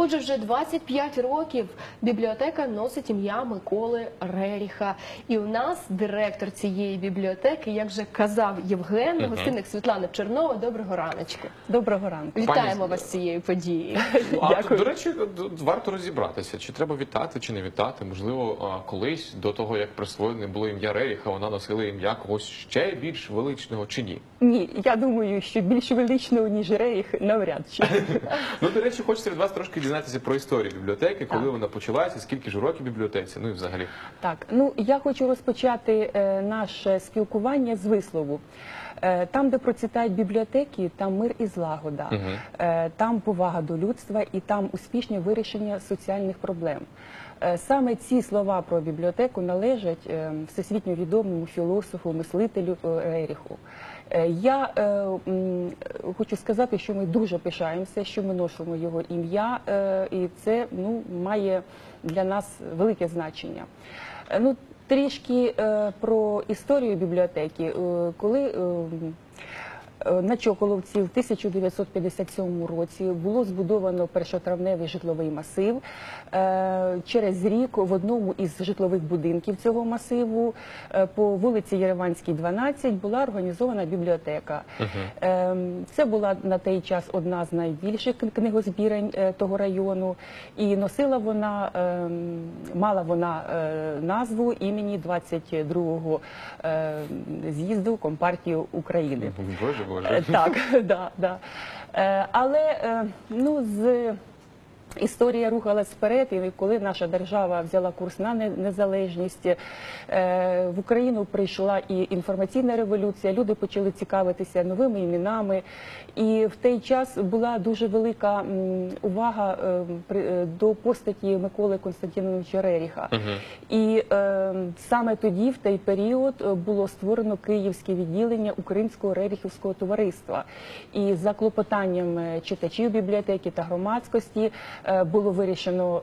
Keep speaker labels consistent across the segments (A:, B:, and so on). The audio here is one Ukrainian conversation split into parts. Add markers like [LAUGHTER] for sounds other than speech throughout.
A: Отже, вже 25 років бібліотека носить ім'я Миколи Реріха. І у нас директор цієї бібліотеки, як вже казав Євген, гостинник Світлана Чернова. Доброго раночку.
B: Доброго ранку.
A: Вітаємо
C: Пані-
A: вас з цією подією.
C: А
B: Дякую.
C: до речі, варто розібратися, чи треба вітати, чи не вітати. Можливо, колись до того як присвоєне було ім'я Реріха, вона носила ім'я когось ще більш величного чи ні.
B: Ні, я думаю, що більш величного, ніж Реріх, навряд чи. [LAUGHS]
C: Ну до речі, хочеться від вас трошки дізнатися про історію бібліотеки, коли
B: Так.
C: вона почалася, скільки ж років бібліотеці, ну і взагалі.
B: Так, ну я хочу розпочати е, наше спілкування з вислову. Е, Там, де процвітають бібліотеки, там мир і злагода, Е, там повага до людства і там успішне вирішення соціальних проблем. Е, Саме ці слова про бібліотеку належать е, всесвітньо відомому філософу, мислителю Реріху. Е, Я е, хочу сказати, що ми дуже пишаємося, що ми носимо його ім'я, е, і це ну, має для нас велике значення. Е, Ну, трішки е, про історію бібліотеки. Е, коли е, е, на Чоколовці в 1957 році було збудовано першотравневий житловий масив. Е, Через рік в одному із житлових будинків цього масиву е, по вулиці Єреванській, 12, була організована бібліотека. Е, Це була на той час одна з найбільших книгозбірень е, того району, і носила вона, е, мала вона е, назву імені 22-го е, з'їзду Компартії України.
C: Боже,
B: Е,
C: боже.
B: Так, [LAUGHS] да, да. Е, Але е, ну, з історія рухалась вперед, і коли наша держава взяла курс на незалежність, е, в Україну прийшла і інформаційна революція, люди почали цікавитися новими іменами. І в той час була дуже велика увага е, е, до постаті Миколи Константиновича Реріха. І саме тоді, в той період, було створено київське відділення Українського реріхівського товариства. І за клопотанням читачів бібліотеки та громадськості було вирішено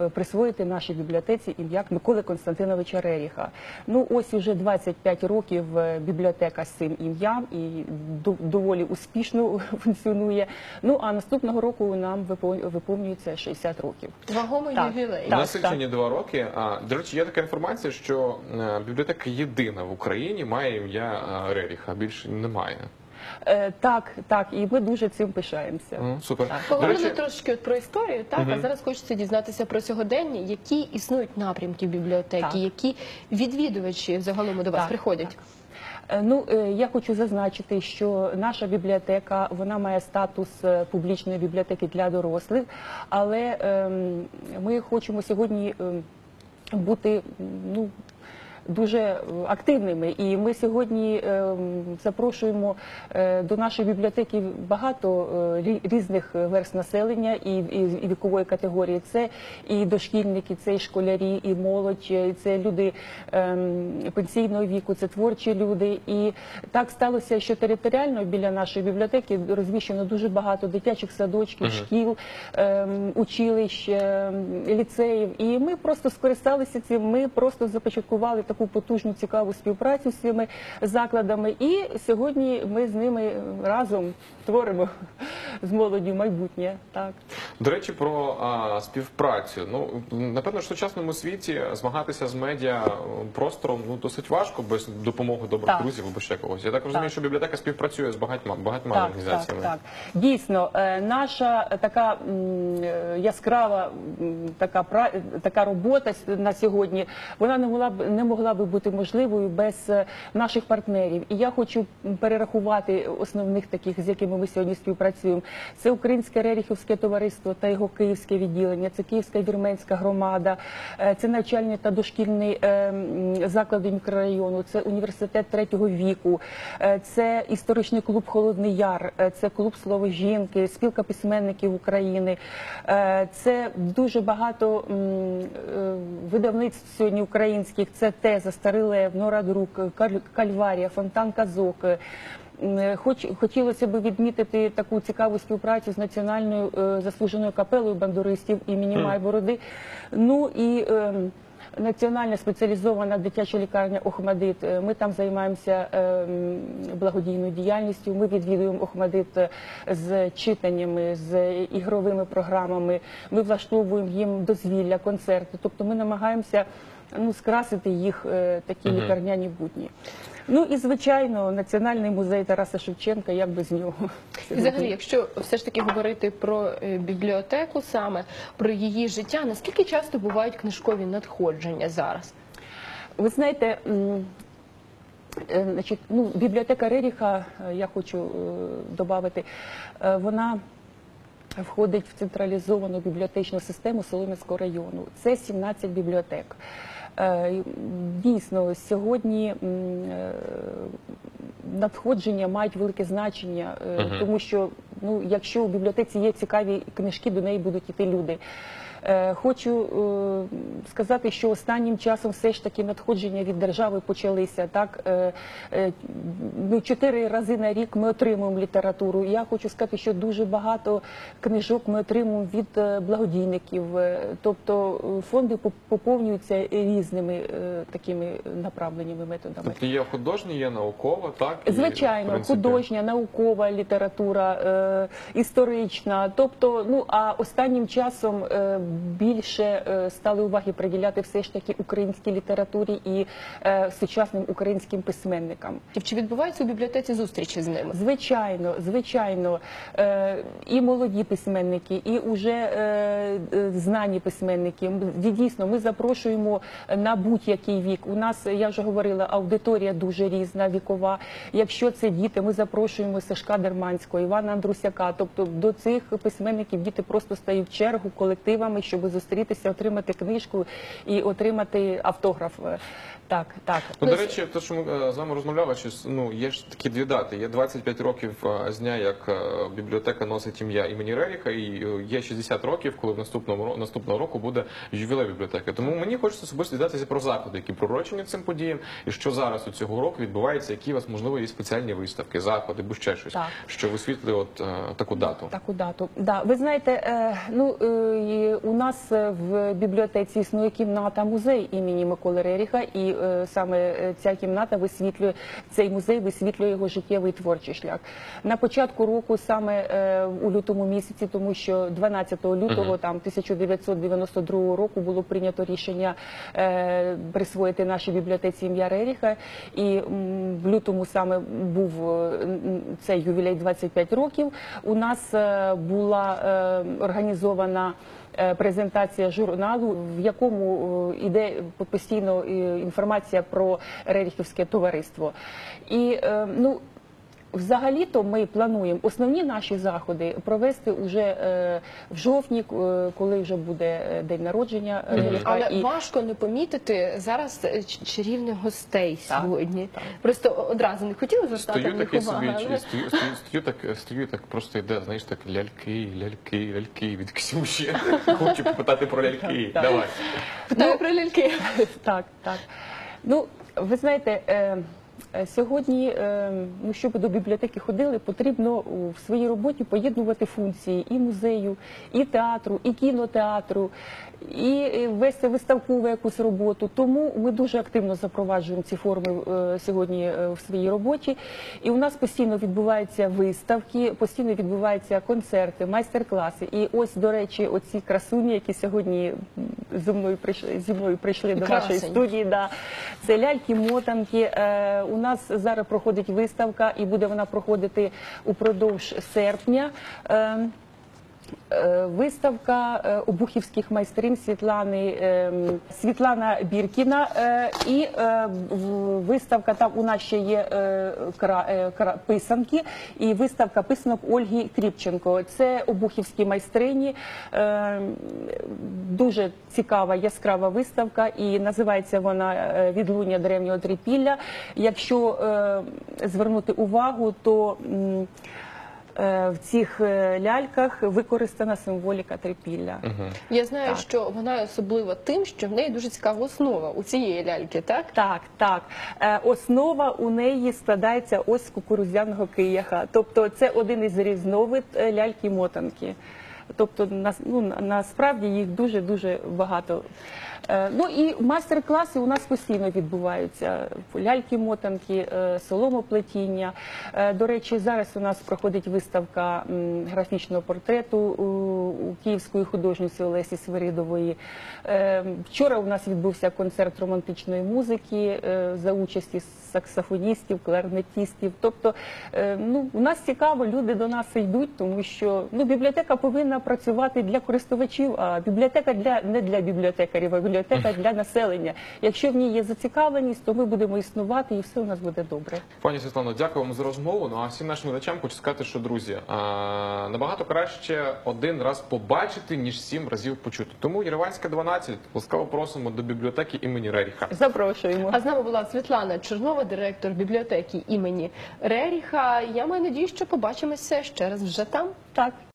B: е, присвоїти нашій бібліотеці ім'я Миколи Константиновича Реріха. Ну ось уже 25 років е, бібліотека з цим ім'ям і до- доволі успішно [LAUGHS] функціонує. Ну а наступного року нам випо- виповнюється 60 років.
A: Вагомий ювілей.
B: Так,
C: насичені два роки. А до речі, є така інформація, що е, бібліотека єдина в Україні має ім'я е, Реріха, більше немає.
B: Е, так, так, і ми дуже цим пишаємося.
C: Супер.
B: Так.
C: До
A: Поговорили
C: речі,
A: трошки от про історію, так а зараз хочеться дізнатися про сьогодення, які існують напрямки бібліотеки,
B: Так.
A: які відвідувачі загалом до вас
B: Так,
A: приходять.
B: Е, Ну, е, я хочу зазначити, що наша бібліотека вона має статус е, публічної бібліотеки для дорослих, але ем, ми хочемо сьогодні ем, бути м, ну. Дуже е, активними, і ми сьогодні ем, запрошуємо е, до нашої бібліотеки багато е, різних верст населення і, вікової категорії. Це і дошкільники, це і школярі, і молодь, це люди ем, пенсійного віку, це творчі люди. І так сталося, що територіально біля нашої бібліотеки розміщено дуже багато дитячих садочків, шкіл, ем, училищ, ліцеїв. І ми просто скористалися цим. Ми просто започаткували таку потужну цікаву співпрацю з цими закладами. І сьогодні ми з ними разом творимо з молоддю майбутнє. Так.
C: До речі, про а, співпрацю. Ну напевно, в сучасному світі змагатися з медіа е, простором ну досить важко без допомоги добрих
B: Так.
C: друзів або ще когось. Я так розумію,
B: Так.
C: що бібліотека співпрацює з багатьма багатьма
B: Так,
C: організаціями.
B: так, так. Дійсно, е, наша така е, яскрава така така робота на сьогодні, вона не могла б не могла би бути можливою без наших партнерів. І я хочу перерахувати основних таких, з якими ми сьогодні співпрацюємо. Це Українське Реріхівське товариство та його київське відділення, це Київська вірменська громада, е, це навчальний та дошкільний е, заклади мікрорайону, це університет третього віку, е, це історичний клуб Холодний Яр, це клуб слово жінки, спілка письменників України. Це дуже багато видавництв сьогодні українських. Це теза, Старий Лев, Нора Друк, Кальварія, Фонтан Казок. Е, Хоч хотілося б відмітити таку цікаву співпрацю з національною е, заслуженою капелою бандуристів імені Майбороди. Ну і ем, Національна спеціалізована дитяча лікарня Охмадит. Е, Ми там займаємося е, благодійною діяльністю. Ми відвідуємо Охмадит е, з читаннями, з ігровими програмами. Ми влаштовуємо їм дозвілля, концерти. Тобто ми намагаємося ну, скрасити їх е, такі лікарняні будні. Ну і звичайно, Національний музей Тараса Шевченка, як без нього.
A: І Взагалі, якщо все ж таки говорити про е, бібліотеку саме про її життя, наскільки часто бувають книжкові надходження зараз?
B: Ви знаєте, м, е, значить, ну, бібліотека Реріха, е, я хочу додати, вона входить в централізовану бібліотечну систему Солом'янського району. Це 17 бібліотек. Е, Дійсно, сьогодні е, надходження мають велике значення, е, тому що ну, якщо у бібліотеці є цікаві книжки, до неї будуть іти люди. Е, Хочу е, сказати, що останнім часом все ж таки надходження від держави почалися. Так Е, ну чотири рази на рік ми отримуємо літературу. Я хочу сказати, що дуже багато книжок ми отримуємо від благодійників. Тобто фонди поповнюються різними такими направленнями методами.
C: Тобто є художня, є наукова, так?
B: Звичайно,
C: принципі,
B: художня, наукова література, історична. Тобто, ну а останнім часом більше е, стали уваги приділяти все ж таки українській літературі і е, сучасним українським письменникам.
A: Чи відбуваються у бібліотеці зустрічі з ними?
B: Звичайно, звичайно, е, і молоді письменники, і уже е, е, знані письменники. Дійсно, ми запрошуємо на будь-який вік. У нас я вже говорила, аудиторія дуже різна, вікова. Якщо це діти, ми запрошуємо Сашка Дерманського, Івана Андрусяка. Тобто до цих письменників діти просто стають в чергу колективами, щоб зустрітися, отримати книжку і отримати автограф. Так, так.
C: Ну, до речі, те, що ми е, з вами розмовляли, що ну є ж такі дві дати. Є 25 років е, з дня, як е, бібліотека носить ім'я імені Реріха, і е, є 60 років, коли в наступному ро- наступного року буде ювілей бібліотеки. Тому мені хочеться особисто дізнатися про заходи, які пророчені цим подіям, і що зараз у цього року відбувається, які у вас можливо є спеціальні виставки, заходи, або ще щось,
B: Так.
C: що висвітлює от е, таку дату.
B: Таку дату. Да, ви знаєте, е, ну е, і у нас е, в бібліотеці існує кімната музей імені Миколи Реріха, і саме е, ця кімната висвітлює цей музей, висвітлює його життєвий творчий шлях. На початку року, саме е, у лютому місяці, тому що 12 лютого там 1992 року було прийнято рішення е, присвоїти нашій бібліотеці ім'я Реріха, і в лютому саме був е, цей ювілей 25 років. У нас е, була е, організована е, презентація журналу, в якому е, іде постійно е, інформація про Реріхівське товариство. І е, ну. Взагалі-то ми плануємо основні наші заходи провести уже е, в жовтні, е, коли вже буде е, день народження Реріха.
A: Але
B: І-
A: важко не помітити зараз чарівних гостей
B: Так,
A: сьогодні. Просто одразу не хотіла звертати
C: Стою
A: на них
C: такий собі,
A: але-
C: стою, стою, стою так, стою так, просто йде, знаєш, так ляльки, ляльки, ляльки від Ксюші. Хочу попитати про ляльки.
B: Так.
C: Давай.
A: Питаю про ляльки. [LAUGHS]
B: Так, так. Ну, ви знаєте, е, е, сьогодні, е, щоб до бібліотеки ходили, потрібно в своїй роботі поєднувати функції і музею, і театру, і кінотеатру, і вести виставкову якусь роботу. Тому ми дуже активно запроваджуємо ці форми сьогодні в своїй роботі. І у нас постійно відбуваються виставки, постійно відбуваються концерти, майстер-класи. І ось, до речі, оці красуні, які сьогодні зі мною прийшли зі мною прийшли до нашої студії. Да. Це ляльки-мотанки. Е, у нас зараз проходить виставка, і буде вона проходити упродовж серпня. Е, Виставка е, обухівських майстрин Світлани е, Світлана Біркіна е, і е, виставка там у нас ще є е, е, писанки, і виставка писанок Ольги Кріпченко. Це обухівські майстрині. Е, Дуже цікава яскрава виставка, і називається вона е, Відлуння древнього трипілля. Якщо е, звернути увагу, то Е, в цих е, ляльках використана символіка трипілля.
A: Я знаю,
B: Так.
A: що вона особлива тим, що в неї дуже цікава основа у цієї ляльки, так?
B: Так, так. Е, Основа у неї складається ось з кукурузяного кияха. Тобто це один із різновид е, ляльки-мотанки. Тобто ну, насправді їх дуже дуже багато. Е, Ну і майстер-класи у нас постійно відбуваються. Ляльки-мотанки, е, соломоплетіння. Е, До речі, зараз у нас проходить виставка графічного портрету у, Київської художниці Олесі Свиридової. Вчора у нас відбувся концерт романтичної музики за участі саксофоністів, кларнетістів. Тобто, е, ну, у нас цікаво, люди до нас йдуть, тому що ну, бібліотека повинна працювати для користувачів, а бібліотека для не для бібліотекарів, а бібліотека для населення. Якщо в ній є зацікавленість, то ми будемо існувати і все у нас буде добре.
C: Пані Світлано, дякую вам за розмову. Ну а всім нашим глядачам хочу сказати, що друзі, а, набагато краще один раз побачити, ніж сім разів почути. Тому Єреванська 12, ласкаво просимо до бібліотеки імені Реріха.
B: Запрошуємо.
A: А з нами була Світлана Чернова, директор бібліотеки імені Реріха. Я маю надію, що побачимося ще раз вже там.
B: Так.